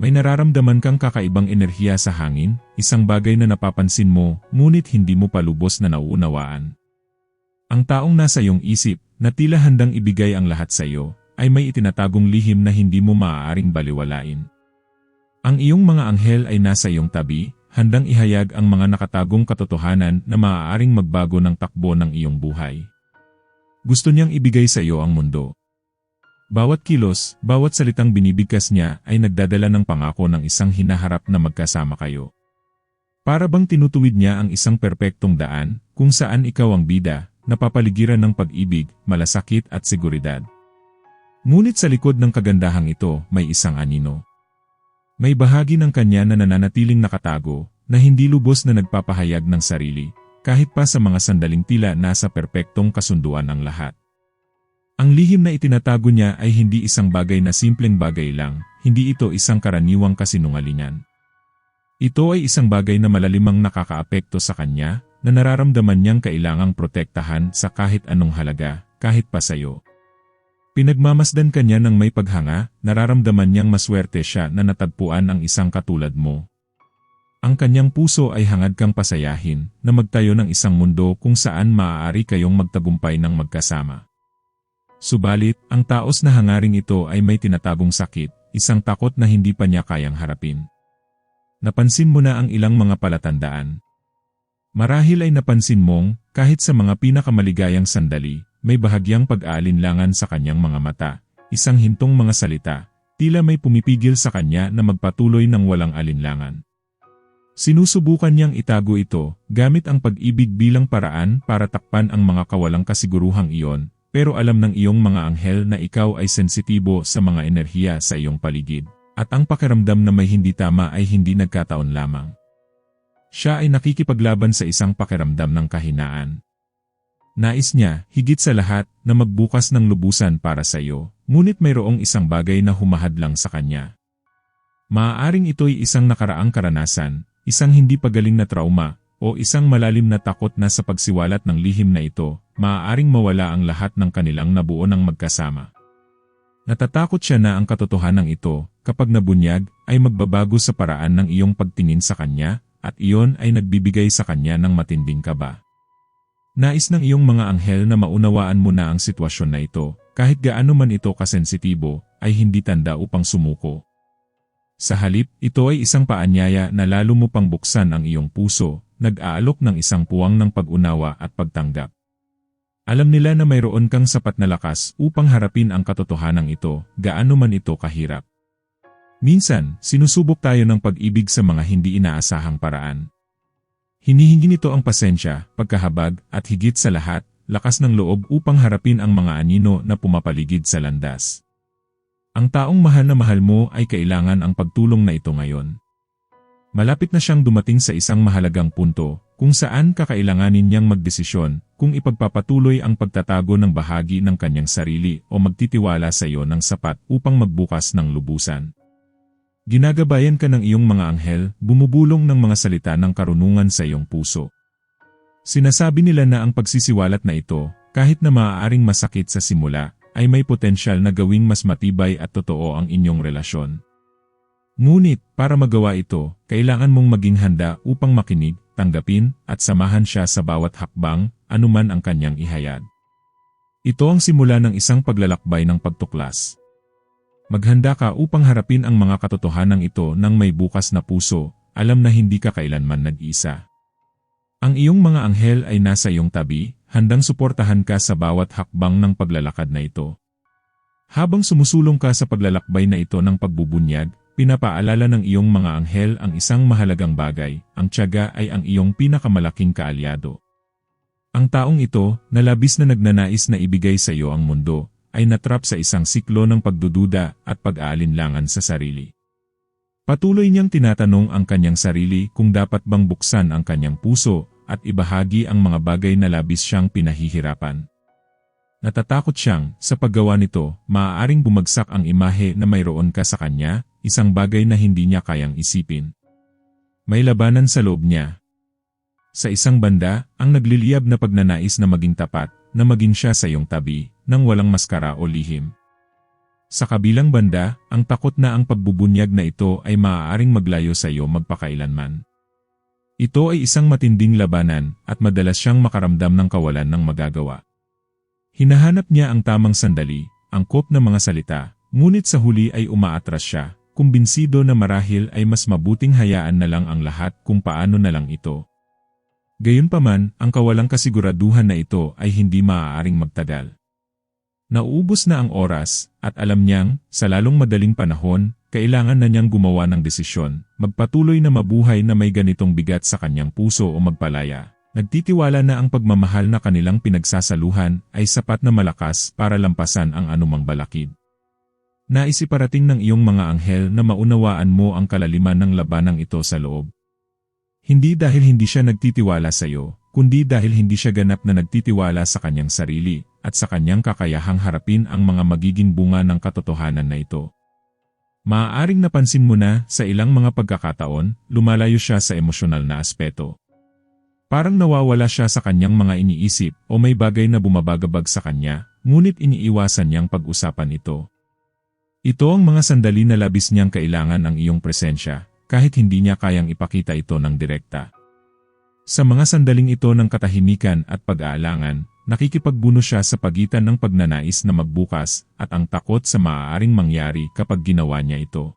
May nararamdaman kang kakaibang enerhiya sa hangin, isang bagay na napapansin mo, ngunit hindi mo pa lubos na nauunawaan. Ang taong nasa iyong isip, na tila handang ibigay ang lahat sa iyo, ay may itinatagong lihim na hindi mo maaaring baliwalain. Ang iyong mga anghel ay nasa iyong tabi, handang ihayag ang mga nakatagong katotohanan na maaaring magbago ng takbo ng iyong buhay. Gusto niyang ibigay sa iyo ang mundo. Bawat kilos, bawat salitang binibigkas niya ay nagdadala ng pangako ng isang hinaharap na magkasama kayo. Para bang tinutuwid niya ang isang perpektong daan, kung saan ikaw ang bida, napapaligiran ng pag-ibig, malasakit at seguridad. Ngunit sa likod ng kagandahang ito, may isang anino. May bahagi ng kanya na nananatiling nakatago, na hindi lubos na nagpapahayag ng sarili, kahit pa sa mga sandaling tila nasa perpektong kasunduan ang lahat. Ang lihim na itinatago niya ay hindi isang bagay na simpleng bagay lang, hindi ito isang karaniwang kasinungalingan. Ito ay isang bagay na malalimang nakakaapekto sa kanya, na nararamdaman niyang kailangang protektahan sa kahit anong halaga, kahit pa sayo. Pinagmamasdan kanya ng may paghanga, nararamdaman niyang maswerte siya na natagpuan ang isang katulad mo. Ang kanyang puso ay hangad kang pasayahin, na magtayo ng isang mundo kung saan maaari kayong magtagumpay ng magkasama. Subalit, ang taos na hangaring ito ay may tinatagong sakit, isang takot na hindi pa niya kayang harapin. Napansin mo na ang ilang mga palatandaan. Marahil ay napansin mong, kahit sa mga pinakamaligayang sandali, may bahagyang pag-aalinlangan sa kanyang mga mata, isang hintong mga salita, tila may pumipigil sa kanya na magpatuloy ng walang alinlangan. Sinusubukan niyang itago ito, gamit ang pag-ibig bilang paraan para takpan ang mga kawalang kasiguruhang iyon, pero alam ng iyong mga anghel na ikaw ay sensitibo sa mga enerhiya sa iyong paligid, at ang pakiramdam na may hindi tama ay hindi nagkataon lamang. Siya ay nakikipaglaban sa isang pakiramdam ng kahinaan. Nais niya, higit sa lahat, na magbukas ng lubusan para sa iyo, ngunit mayroong isang bagay na humahadlang sa kanya. Maaaring ito'y isang nakaraang karanasan, isang hindi pagaling na trauma, o isang malalim na takot na sa pagsiwalat ng lihim na ito, maaaring mawala ang lahat ng kanilang nabuo ng magkasama. Natatakot siya na ang katotohanan ito, kapag nabunyag, ay magbabago sa paraan ng iyong pagtingin sa kanya, at iyon ay nagbibigay sa kanya ng matinding kaba. Nais ng iyong mga anghel na maunawaan mo na ang sitwasyon na ito, kahit gaano man ito kasensitibo, ay hindi tanda upang sumuko. Sa halip, ito ay isang paanyaya na lalo mo pang buksan ang iyong puso, nag-aalok ng isang puwang ng pag-unawa at pagtanggap. Alam nila na mayroon kang sapat na lakas upang harapin ang katotohanan ito, gaano man ito kahirap. Minsan, sinusubok tayo ng pag-ibig sa mga hindi inaasahang paraan. Hinihingi nito ang pasensya, pagkahabag, at higit sa lahat, lakas ng loob upang harapin ang mga anino na pumapaligid sa landas. Ang taong mahal na mahal mo ay kailangan ang pagtulong na ito ngayon. Malapit na siyang dumating sa isang mahalagang punto, kung saan kakailanganin niyang magdesisyon kung ipagpapatuloy ang pagtatago ng bahagi ng kanyang sarili o magtitiwala sa iyo ng sapat upang magbukas ng lubusan. Ginagabayan ka ng iyong mga anghel, bumubulong ng mga salita ng karunungan sa iyong puso. Sinasabi nila na ang pagsisiwalat na ito, kahit na maaaring masakit sa simula, ay may potensyal na gawing mas matibay at totoo ang inyong relasyon. Ngunit, para magawa ito, kailangan mong maging handa upang makinig, tanggapin, at samahan siya sa bawat hakbang, anuman ang kanyang ihayag. Ito ang simula ng isang paglalakbay ng pagtuklas. Maghanda ka upang harapin ang mga katotohanan ito ng may bukas na puso, alam na hindi ka kailanman nag-isa. Ang iyong mga anghel ay nasa iyong tabi, handang suportahan ka sa bawat hakbang ng paglalakad na ito. Habang sumusulong ka sa paglalakbay na ito ng pagbubunyag, Pinapaalala ng iyong mga anghel ang isang mahalagang bagay, ang tiyaga ay ang iyong pinakamalaking kaalyado. Ang taong ito, na labis na nagnanais na ibigay sa iyo ang mundo, ay natrap sa isang siklo ng pagdududa at pag-aalinlangan sa sarili. Patuloy niyang tinatanong ang kanyang sarili kung dapat bang buksan ang kanyang puso at ibahagi ang mga bagay na labis siyang pinahihirapan. Natatakot siyang, sa paggawa nito, maaaring bumagsak ang imahe na mayroon ka sa kanya isang bagay na hindi niya kayang isipin. May labanan sa loob niya. Sa isang banda, ang nagliliyab na pagnanais na maging tapat, na maging siya sa iyong tabi, nang walang maskara o lihim. Sa kabilang banda, ang takot na ang pagbubunyag na ito ay maaaring maglayo sa iyo magpakailanman. Ito ay isang matinding labanan at madalas siyang makaramdam ng kawalan ng magagawa. Hinahanap niya ang tamang sandali, angkop na mga salita, ngunit sa huli ay umaatras siya, kumbinsido na marahil ay mas mabuting hayaan na lang ang lahat kung paano na lang ito. Gayunpaman, ang kawalang kasiguraduhan na ito ay hindi maaaring magtagal. Nauubos na ang oras, at alam niyang, sa lalong madaling panahon, kailangan na niyang gumawa ng desisyon, magpatuloy na mabuhay na may ganitong bigat sa kanyang puso o magpalaya. Nagtitiwala na ang pagmamahal na kanilang pinagsasaluhan ay sapat na malakas para lampasan ang anumang balakid. Naisiparating ng iyong mga anghel na maunawaan mo ang kalaliman ng labanang ito sa loob. Hindi dahil hindi siya nagtitiwala sa iyo, kundi dahil hindi siya ganap na nagtitiwala sa kanyang sarili, at sa kanyang kakayahang harapin ang mga magiging bunga ng katotohanan na ito. Maaaring napansin mo na, sa ilang mga pagkakataon, lumalayo siya sa emosyonal na aspeto. Parang nawawala siya sa kanyang mga iniisip o may bagay na bumabagabag sa kanya, ngunit iniiwasan niyang pag-usapan ito. Ito ang mga sandali na labis niyang kailangan ang iyong presensya, kahit hindi niya kayang ipakita ito ng direkta. Sa mga sandaling ito ng katahimikan at pag-aalangan, Nakikipagbuno siya sa pagitan ng pagnanais na magbukas at ang takot sa maaaring mangyari kapag ginawa niya ito.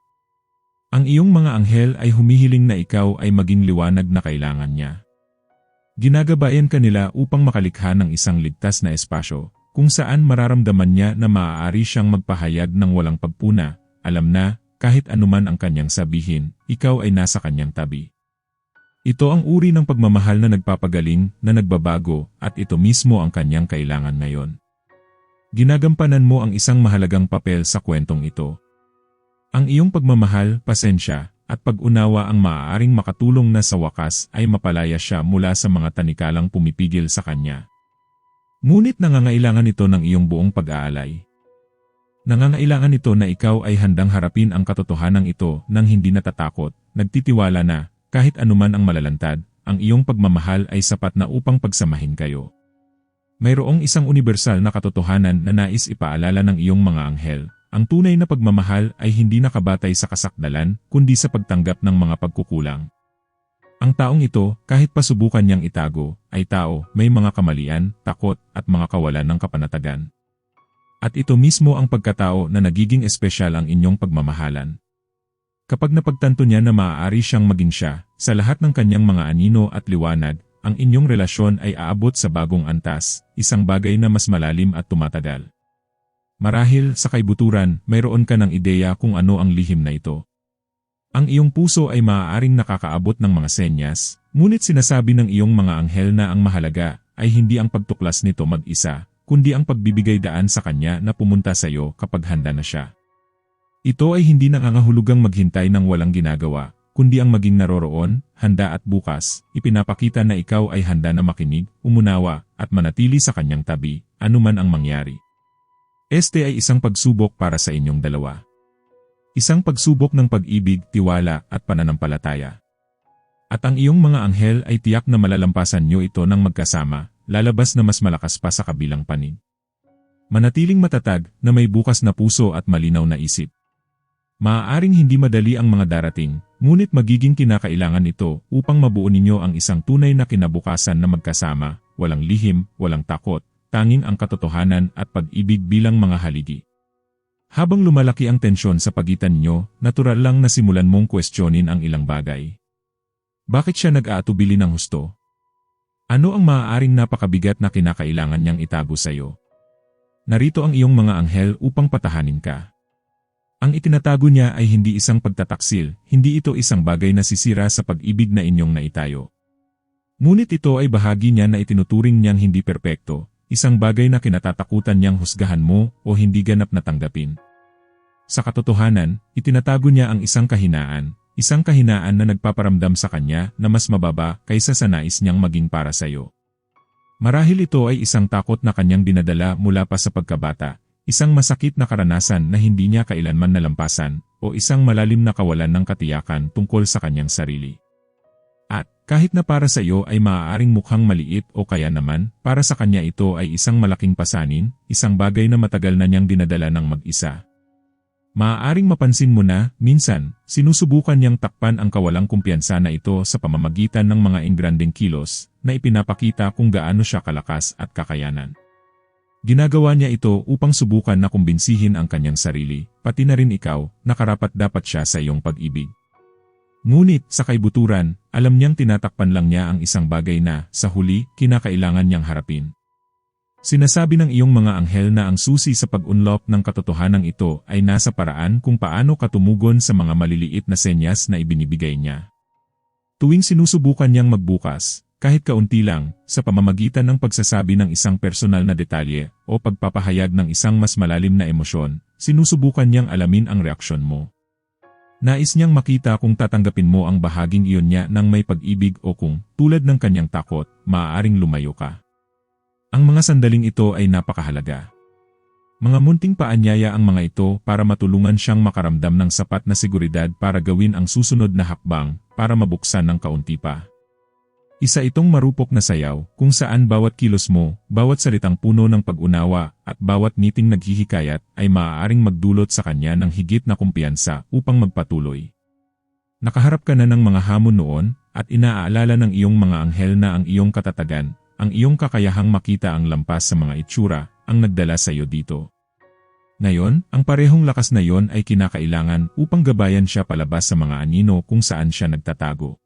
Ang iyong mga anghel ay humihiling na ikaw ay maging liwanag na kailangan niya. Ginagabayan kanila upang makalikha ng isang ligtas na espasyo, kung saan mararamdaman niya na maaari siyang magpahayag ng walang pagpuna, alam na, kahit anuman ang kanyang sabihin, ikaw ay nasa kanyang tabi. Ito ang uri ng pagmamahal na nagpapagaling, na nagbabago, at ito mismo ang kanyang kailangan ngayon. Ginagampanan mo ang isang mahalagang papel sa kwentong ito. Ang iyong pagmamahal, pasensya, at pag-unawa ang maaaring makatulong na sa wakas ay mapalaya siya mula sa mga tanikalang pumipigil sa kanya. Ngunit nangangailangan ito ng iyong buong pag-aalay. Nangangailangan ito na ikaw ay handang harapin ang katotohanan ito nang hindi natatakot, nagtitiwala na, kahit anuman ang malalantad, ang iyong pagmamahal ay sapat na upang pagsamahin kayo. Mayroong isang universal na katotohanan na nais ipaalala ng iyong mga anghel. Ang tunay na pagmamahal ay hindi nakabatay sa kasakdalan, kundi sa pagtanggap ng mga pagkukulang. Ang taong ito, kahit pasubukan niyang itago, ay tao, may mga kamalian, takot, at mga kawalan ng kapanatagan. At ito mismo ang pagkatao na nagiging espesyal ang inyong pagmamahalan. Kapag napagtanto niya na maaari siyang maging siya, sa lahat ng kanyang mga anino at liwanag, ang inyong relasyon ay aabot sa bagong antas, isang bagay na mas malalim at tumatagal. Marahil sa kaibuturan, mayroon ka ng ideya kung ano ang lihim na ito. Ang iyong puso ay maaaring nakakaabot ng mga senyas, ngunit sinasabi ng iyong mga anghel na ang mahalaga ay hindi ang pagtuklas nito mag-isa, kundi ang pagbibigay daan sa kanya na pumunta sa iyo kapag handa na siya. Ito ay hindi nangangahulugang maghintay ng walang ginagawa, kundi ang maging naroroon, handa at bukas, ipinapakita na ikaw ay handa na makinig, umunawa, at manatili sa kanyang tabi, anuman ang mangyari. Este ay isang pagsubok para sa inyong dalawa. Isang pagsubok ng pag-ibig, tiwala, at pananampalataya. At ang iyong mga anghel ay tiyak na malalampasan niyo ito ng magkasama, lalabas na mas malakas pa sa kabilang panig. Manatiling matatag na may bukas na puso at malinaw na isip. Maaaring hindi madali ang mga darating, ngunit magiging kinakailangan ito upang mabuo ninyo ang isang tunay na kinabukasan na magkasama, walang lihim, walang takot, tanging ang katotohanan at pag-ibig bilang mga haligi. Habang lumalaki ang tensyon sa pagitan ninyo, natural lang na simulan mong kwestiyonin ang ilang bagay. Bakit siya nag-aatubili ng husto? Ano ang maaaring napakabigat na kinakailangan niyang itago sa iyo? Narito ang iyong mga anghel upang patahanin ka. Ang itinatago niya ay hindi isang pagtataksil, hindi ito isang bagay na sisira sa pag-ibig na inyong naitayo. Ngunit ito ay bahagi niya na itinuturing niyang hindi perpekto, isang bagay na kinatatakutan niyang husgahan mo o hindi ganap na tanggapin. Sa katotohanan, itinatago niya ang isang kahinaan, isang kahinaan na nagpaparamdam sa kanya na mas mababa kaysa sa nais niyang maging para sa iyo. Marahil ito ay isang takot na kanyang dinadala mula pa sa pagkabata, Isang masakit na karanasan na hindi niya kailanman nalampasan, o isang malalim na kawalan ng katiyakan tungkol sa kanyang sarili. Kahit na para sa iyo ay maaaring mukhang maliit o kaya naman, para sa kanya ito ay isang malaking pasanin, isang bagay na matagal na niyang dinadala ng mag-isa. Maaaring mapansin mo na, minsan, sinusubukan niyang takpan ang kawalang kumpiyansa na ito sa pamamagitan ng mga ingranding kilos na ipinapakita kung gaano siya kalakas at kakayanan. Ginagawa niya ito upang subukan na kumbinsihin ang kanyang sarili, pati na rin ikaw, na karapat dapat siya sa iyong pag-ibig. Ngunit, sa kaibuturan, alam niyang tinatakpan lang niya ang isang bagay na, sa huli, kinakailangan niyang harapin. Sinasabi ng iyong mga anghel na ang susi sa pag-unlock ng katotohanan ito ay nasa paraan kung paano katumugon sa mga maliliit na senyas na ibinibigay niya. Tuwing sinusubukan niyang magbukas, kahit kaunti lang, sa pamamagitan ng pagsasabi ng isang personal na detalye o pagpapahayag ng isang mas malalim na emosyon, sinusubukan niyang alamin ang reaksyon mo. Nais niyang makita kung tatanggapin mo ang bahaging iyon niya ng may pag-ibig o kung, tulad ng kanyang takot, maaaring lumayo ka. Ang mga sandaling ito ay napakahalaga. Mga munting paanyaya ang mga ito para matulungan siyang makaramdam ng sapat na seguridad para gawin ang susunod na hakbang para mabuksan ng kaunti pa. Isa itong marupok na sayaw kung saan bawat kilos mo, bawat salitang puno ng pag-unawa at bawat ngiting naghihikayat ay maaaring magdulot sa kanya ng higit na kumpiyansa upang magpatuloy. Nakaharap ka na ng mga hamon noon at inaaalala ng iyong mga anghel na ang iyong katatagan ang iyong kakayahang makita ang lampas sa mga itsura, ang nagdala sa iyo dito. Ngayon, ang parehong lakas na yon ay kinakailangan upang gabayan siya palabas sa mga anino kung saan siya nagtatago.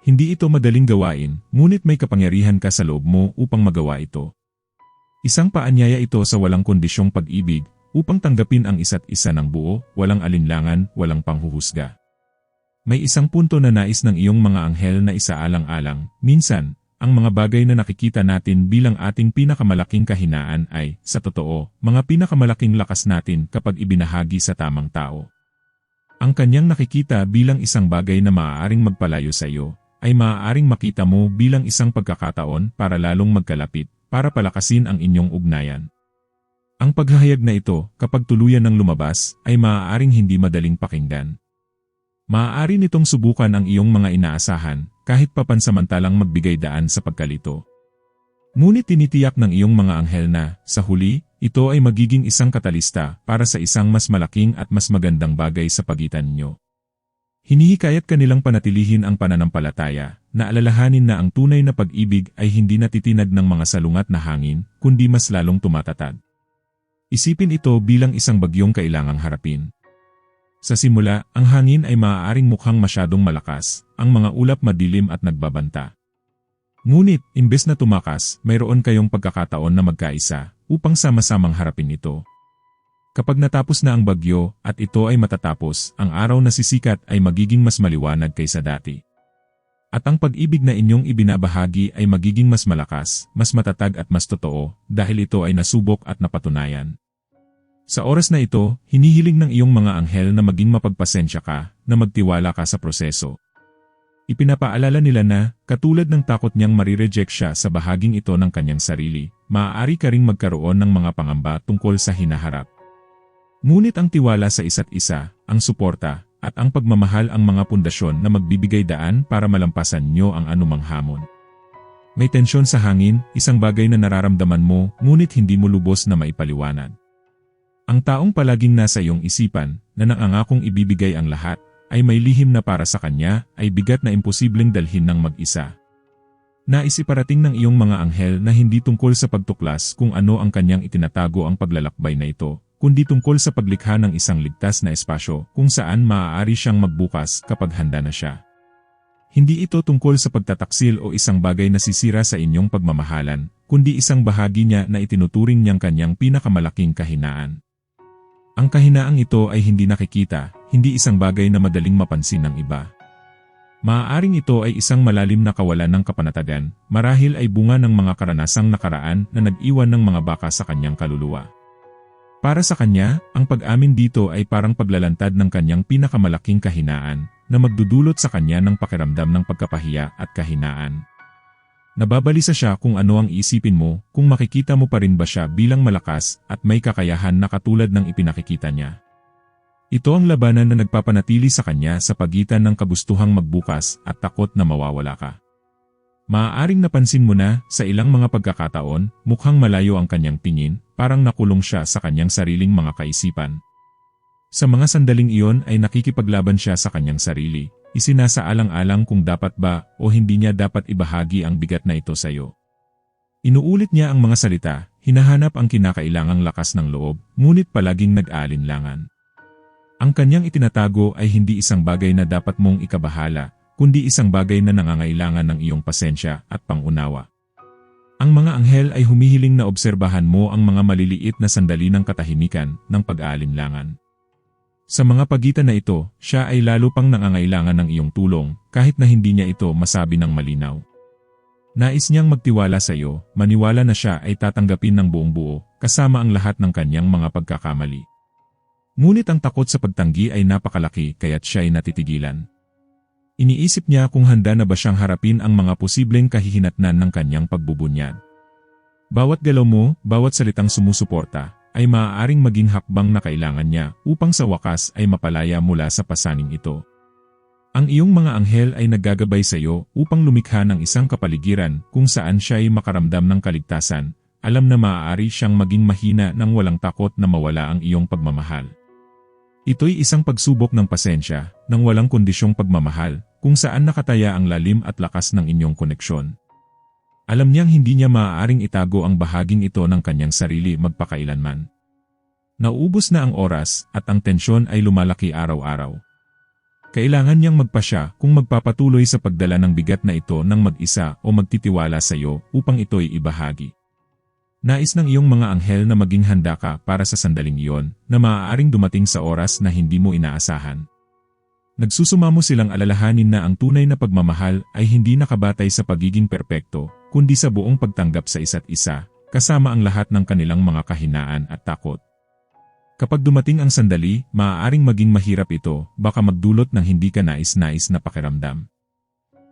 Hindi ito madaling gawain, ngunit may kapangyarihan ka sa loob mo upang magawa ito. Isang paanyaya ito sa walang kondisyong pag-ibig, upang tanggapin ang isa't isa ng buo, walang alinlangan, walang panghuhusga. May isang punto na nais ng iyong mga anghel na isaalang-alang, minsan, ang mga bagay na nakikita natin bilang ating pinakamalaking kahinaan ay, sa totoo, mga pinakamalaking lakas natin kapag ibinahagi sa tamang tao. Ang kanyang nakikita bilang isang bagay na maaaring magpalayo sa iyo, ay maaaring makita mo bilang isang pagkakataon para lalong magkalapit, para palakasin ang inyong ugnayan. Ang paghahayag na ito, kapag tuluyan ng lumabas, ay maaaring hindi madaling pakinggan. Maaari nitong subukan ang iyong mga inaasahan, kahit papansamantalang magbigay daan sa pagkalito. Ngunit tinitiyak ng iyong mga anghel na, sa huli, ito ay magiging isang katalista para sa isang mas malaking at mas magandang bagay sa pagitan ninyo. Hinihikayat kanilang panatilihin ang pananampalataya, na alalahanin na ang tunay na pag-ibig ay hindi natitinag ng mga salungat na hangin, kundi mas lalong tumatatag. Isipin ito bilang isang bagyong kailangang harapin. Sa simula, ang hangin ay maaaring mukhang masyadong malakas, ang mga ulap madilim at nagbabanta. Ngunit, imbes na tumakas, mayroon kayong pagkakataon na magkaisa upang sama-samang harapin ito. Kapag natapos na ang bagyo at ito ay matatapos, ang araw na sisikat ay magiging mas maliwanag kaysa dati. At ang pag-ibig na inyong ibinabahagi ay magiging mas malakas, mas matatag at mas totoo dahil ito ay nasubok at napatunayan. Sa oras na ito, hinihiling ng iyong mga anghel na maging mapagpasensya ka, na magtiwala ka sa proseso. Ipinapaalala nila na, katulad ng takot niyang marireject siya sa bahaging ito ng kanyang sarili, maaari ka ring magkaroon ng mga pangamba tungkol sa hinaharap. Ngunit ang tiwala sa isa't isa, ang suporta, at ang pagmamahal ang mga pundasyon na magbibigay daan para malampasan niyo ang anumang hamon. May tensyon sa hangin, isang bagay na nararamdaman mo, ngunit hindi mo lubos na maipaliwanag. Ang taong palaging nasa iyong isipan, na nangangakong ibibigay ang lahat, ay may lihim na para sa kanya, ay bigat na imposibleng dalhin ng mag-isa. Naisiparating ng iyong mga anghel na hindi tungkol sa pagtuklas kung ano ang kanyang itinatago ang paglalakbay na ito, kundi tungkol sa paglikha ng isang ligtas na espasyo kung saan maaari siyang magbukas kapag handa na siya. Hindi ito tungkol sa pagtataksil o isang bagay na sisira sa inyong pagmamahalan, kundi isang bahagi niya na itinuturing niyang kanyang pinakamalaking kahinaan. Ang kahinaang ito ay hindi nakikita, hindi isang bagay na madaling mapansin ng iba. Maaaring ito ay isang malalim na kawalan ng kapanatagan, marahil ay bunga ng mga karanasang nakaraan na nag-iwan ng mga baka sa kanyang kaluluwa. Para sa kanya, ang pag-amin dito ay parang paglalantad ng kanyang pinakamalaking kahinaan na magdudulot sa kanya ng pakiramdam ng pagkapahiya at kahinaan. Nababalisa siya kung ano ang isipin mo, kung makikita mo pa rin ba siya bilang malakas at may kakayahan na katulad ng ipinakikita niya. Ito ang labanan na nagpapanatili sa kanya sa pagitan ng kagustuhang magbukas at takot na mawawala ka. Maaaring napansin mo na, sa ilang mga pagkakataon, mukhang malayo ang kanyang tingin, parang nakulong siya sa kanyang sariling mga kaisipan. Sa mga sandaling iyon ay nakikipaglaban siya sa kanyang sarili, isinasaalang-alang kung dapat ba o hindi niya dapat ibahagi ang bigat na ito sa iyo. Inuulit niya ang mga salita, hinahanap ang kinakailangang lakas ng loob, ngunit palaging nag-aalinlangan. Ang kanyang itinatago ay hindi isang bagay na dapat mong ikabahala, kundi isang bagay na nangangailangan ng iyong pasensya at pangunawa. Ang mga anghel ay humihiling na obserbahan mo ang mga maliliit na sandali ng katahimikan ng pag-aalinlangan. Sa mga pagitan na ito, siya ay lalo pang nangangailangan ng iyong tulong kahit na hindi niya ito masabi ng malinaw. Nais niyang magtiwala sa iyo, maniwala na siya ay tatanggapin ng buong buo, kasama ang lahat ng kanyang mga pagkakamali. Ngunit ang takot sa pagtanggi ay napakalaki kaya't siya ay natitigilan. Iniisip niya kung handa na ba siyang harapin ang mga posibleng kahihinatnan ng kanyang pagbubunyad. Bawat galaw mo, bawat salitang sumusuporta, ay maaaring maging hakbang na kailangan niya upang sa wakas ay mapalaya mula sa pasaning ito. Ang iyong mga anghel ay naggagabay sa iyo upang lumikha ng isang kapaligiran kung saan siya ay makaramdam ng kaligtasan, alam na maaari siyang maging mahina nang walang takot na mawala ang iyong pagmamahal. Ito'y isang pagsubok ng pasensya, ng walang kondisyong pagmamahal, kung saan nakataya ang lalim at lakas ng inyong koneksyon. Alam niyang hindi niya maaaring itago ang bahaging ito ng kanyang sarili magpakailanman. Nauubos na ang oras at ang tensyon ay lumalaki araw-araw. Kailangan niyang magpasya kung magpapatuloy sa pagdala ng bigat na ito ng mag-isa o magtitiwala sa iyo upang ito'y ibahagi. Nais ng iyong mga anghel na maging handa ka para sa sandaling iyon na maaaring dumating sa oras na hindi mo inaasahan. Nagsusumamo silang alalahanin na ang tunay na pagmamahal ay hindi nakabatay sa pagiging perpekto kundi sa buong pagtanggap sa isa't isa, kasama ang lahat ng kanilang mga kahinaan at takot. Kapag dumating ang sandali, maaaring maging mahirap ito, baka magdulot ng hindi ka nais-nais na pakiramdam.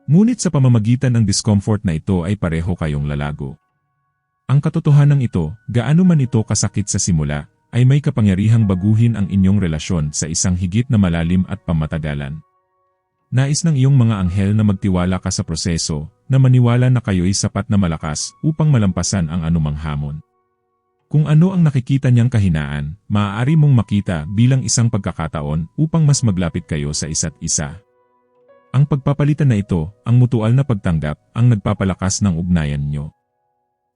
Ngunit sa pamamagitan ng discomfort na ito ay pareho kayong lalago. Ang katotohanan ito, gaano man ito kasakit sa simula, ay may kapangyarihang baguhin ang inyong relasyon sa isang higit na malalim at pamatagalan. Nais ng iyong mga anghel na magtiwala ka sa proseso, na maniwala na kayo'y sapat na malakas upang malampasan ang anumang hamon. Kung ano ang nakikita niyang kahinaan, maaari mong makita bilang isang pagkakataon upang mas maglapit kayo sa isa't isa. Ang pagpapalitan na ito, ang mutual na pagtanggap, ang nagpapalakas ng ugnayan niyo.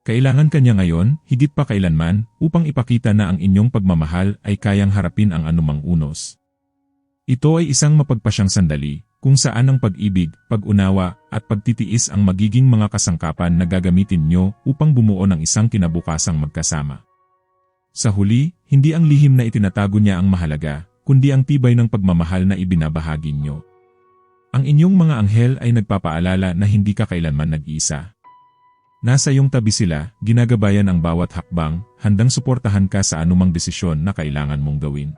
Kailangan kanya ngayon, higit pa kailanman, upang ipakita na ang inyong pagmamahal ay kayang harapin ang anumang unos. Ito ay isang mapagpasyang sandali, kung saan ang pag-ibig, pag-unawa, at pagtitiis ang magiging mga kasangkapan na gagamitin nyo upang bumuo ng isang kinabukasang magkasama. Sa huli, hindi ang lihim na itinatago niya ang mahalaga, kundi ang tibay ng pagmamahal na ibinabahagi nyo. Ang inyong mga anghel ay nagpapaalala na hindi ka kailanman nag-iisa. Nasa iyong tabi sila, ginagabayan ang bawat hakbang, handang suportahan ka sa anumang desisyon na kailangan mong gawin.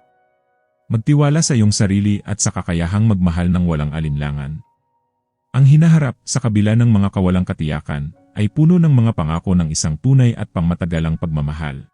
Magtiwala sa iyong sarili at sa kakayahang magmahal ng walang alinlangan. Ang hinaharap sa kabila ng mga kawalang katiyakan ay puno ng mga pangako ng isang tunay at pangmatagalang pagmamahal.